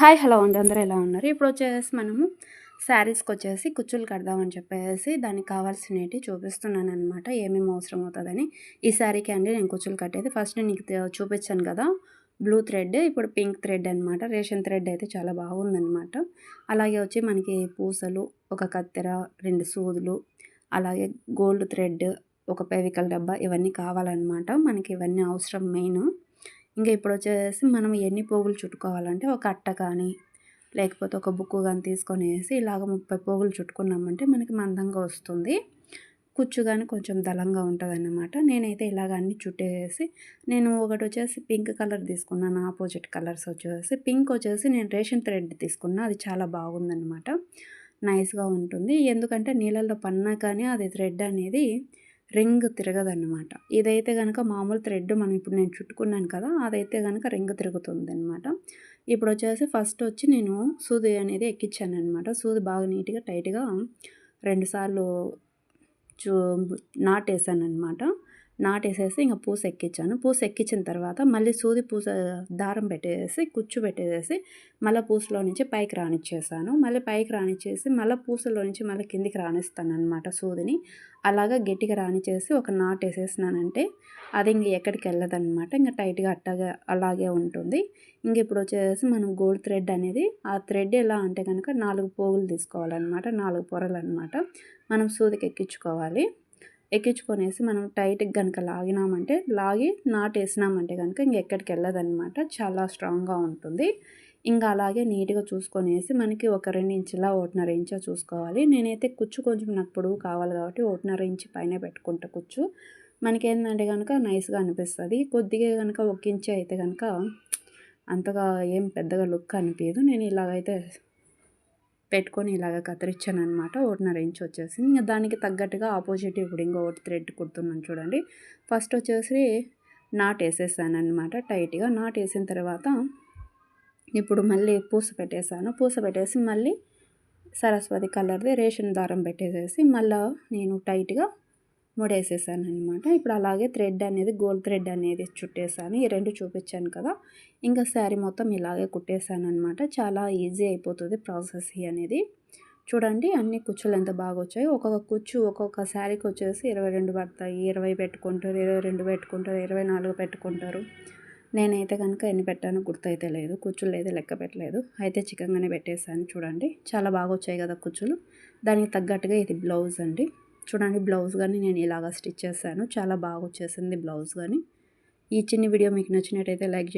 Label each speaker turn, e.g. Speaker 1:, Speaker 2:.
Speaker 1: Hi hello అండి. అందరూ ఎలా ఉన్నారు? ఇప్పుడు వచ్చేసి మనము శారీస్కి వచ్చేసి కుచ్చులు కడదామని చెప్పేసి దానికి కావాల్సినవి చూపిస్తున్నాను అనమాట ఏమేమి అవసరం అవుతుందని. ఈ శారీకి అండి నేను కుచ్చులు కట్టేది. ఫస్ట్ నీకు చూపించాను కదా బ్లూ థ్రెడ్ ఇప్పుడు పింక్ థ్రెడ్ అనమాట రేషన్ థ్రెడ్ అయితే చాలా బాగుందనమాట అలాగే వచ్చి మనకి పూసలు ఒక కత్తెర రెండు సూదులు అలాగే గోల్డ్ థ్రెడ్ ఒక పెవికల్ డబ్బా ఇవన్నీ కావాలన్నమాట. మనకి ఇవన్నీ అవసరం మెయిన్. ఇంకా ఇప్పుడు వచ్చేసి మనం ఎన్ని పోగులు చుట్టుకోవాలంటే ఒక అట్ట కానీ లేకపోతే ఒక బుక్ కానీ తీసుకొని వేసి ఇలాగ ముప్పై పోగులు చుట్టుకున్నామంటే మనకి మందంగా వస్తుంది. కుచ్చు కానీ కొంచెం దళంగా ఉంటుంది అన్నమాట నేనైతే ఇలాగ అన్ని చుట్టేసి నేను ఒకటి వచ్చేసి పింక్ కలర్ తీసుకున్నాను ఆపోజిట్ కలర్స్ వచ్చేసి. పింక్ వచ్చేసి నేను రేషన్ థ్రెడ్ తీసుకున్నా అది చాలా బాగుందన్నమాట. నైస్గా ఉంటుంది. ఎందుకంటే నీళ్ళల్లో పన్నా కానీ అది థ్రెడ్ అనేది రింగ్ తిరగదన్నమాట. ఇదైతే కనుక మామూలు థ్రెడ్ మనం ఇప్పుడు నేను చుట్టుకున్నాను కదా అదైతే కనుక రింగ్ తిరుగుతుంది అనమాట ఇప్పుడు వచ్చేసి ఫస్ట్ వచ్చి నేను సూది అనేది ఎక్కించాను అనమాట సూది బాగా నీట్గా టైట్గా రెండుసార్లు చూ నాటేసాను అనమాట నాటేసేసి ఇంకా పూస ఎక్కించాను పూస ఎక్కించిన తర్వాత మళ్ళీ సూది పూస దారం పెట్టేసి కుచ్చు పెట్టేసి మళ్ళీ పూసలో నుంచి పైకి రానిచ్చేసాను. మళ్ళీ పైకి రానిచ్చేసి మళ్ళీ పూసలో నుంచి మళ్ళీ కిందికి రాణిస్తాను అనమాట సూదిని. అలాగా గట్టిగా రానిచ్చేసి ఒక నాట్ వేసేసినానంటే అది ఇంక ఎక్కడికి వెళ్ళదనమాట ఇంకా టైట్గా అట్టగా అలాగే ఉంటుంది. ఇంక ఇప్పుడు వచ్చేసి మనం గోల్డ్ థ్రెడ్ అనేది ఆ థ్రెడ్ ఎలా అంటే కనుక నాలుగు పోగులు తీసుకోవాలన్నమాట. నాలుగు పొరలు అనమాట మనం సూదికి ఎక్కించుకోవాలి. ఎక్కించుకొనేసి మనం టైట్గా కనుక లాగినామంటే లాగి నాటేసినామంటే కనుక ఇంకెక్కడికి వెళ్ళదనమాట. చాలా స్ట్రాంగ్గా ఉంటుంది. ఇంకా అలాగే నీట్గా చూసుకొనేసి మనకి ఒక రెండు ఇంచులా ఒకటిన్నర ఇంచా చూసుకోవాలి. నేనైతే కుచ్చు కొంచెం నాకు పొడుగు కావాలి కాబట్టి ఒకటిన్నర ఇంచు పైన పెట్టుకుంటా కుచ్చు. మనకేంటంటే కనుక నైస్గా అనిపిస్తుంది. కొద్దిగా కనుక ఒక ఇంచు అయితే కనుక అంతగా ఏం పెద్దగా లుక్ అనిపించదు నేను ఇలాగైతే పెట్టుకొని ఇలాగ కత్తిరించాను అనమాట ఒకటిన్నర ఇంచ్ వచ్చేసి ఇంకా దానికి తగ్గట్టుగా ఆపోజిట్ ఇప్పుడు ఇంకొకటి థ్రెడ్ కుడుతున్నాను చూడండి. ఫస్ట్ వచ్చేసి నాట్ వేసేసాను అనమాట టైట్గా. నాట్ వేసిన తర్వాత ఇప్పుడు మళ్ళీ పూస పెట్టేశాను పూస పెట్టేసి మళ్ళీ సరస్వతి కలర్ది రేషన్ దారం పెట్టేసేసి మళ్ళీ నేను టైట్గా ముడేసేసాను అనమాట ఇప్పుడు అలాగే థ్రెడ్ అనేది గోల్డ్ థ్రెడ్ అనేది చుట్టేసాను. ఈ రెండు చూపించాను కదా. ఇంకా శారీ మొత్తం ఇలాగే కుట్టేసాను అనమాట చాలా ఈజీ అయిపోతుంది ప్రాసెస్ అనేది. చూడండి అన్ని కుచ్చులు ఎంత బాగా వచ్చాయి ఒక్కొక్క కుచ్చు ఒక్కొక్క శారీకి వచ్చేసి ఇరవై రెండు పడతాయి. ఇరవై పెట్టుకుంటారు ఇరవై రెండు పెట్టుకుంటారు ఇరవై నాలుగు పెట్టుకుంటారు. నేనైతే కనుక ఎన్ని పెట్టానో గుర్తయితే లేదు. కుచ్చులు అయితే లెక్క పెట్టలేదు. అయితే చికెన్గానే పెట్టేశాను చూడండి. చాలా బాగా వచ్చాయి కదా కుచ్చులు. దానికి తగ్గట్టుగా ఇది బ్లౌజ్ అండి. చూడండి బ్లౌజ్ కానీ నేను ఇలాగ స్టిచ్ చేశాను. చాలా బాగా వచ్చేసింది బ్లౌజ్ కానీ. ఈ చిన్న వీడియో మీకు నచ్చినట్టయితే లైక్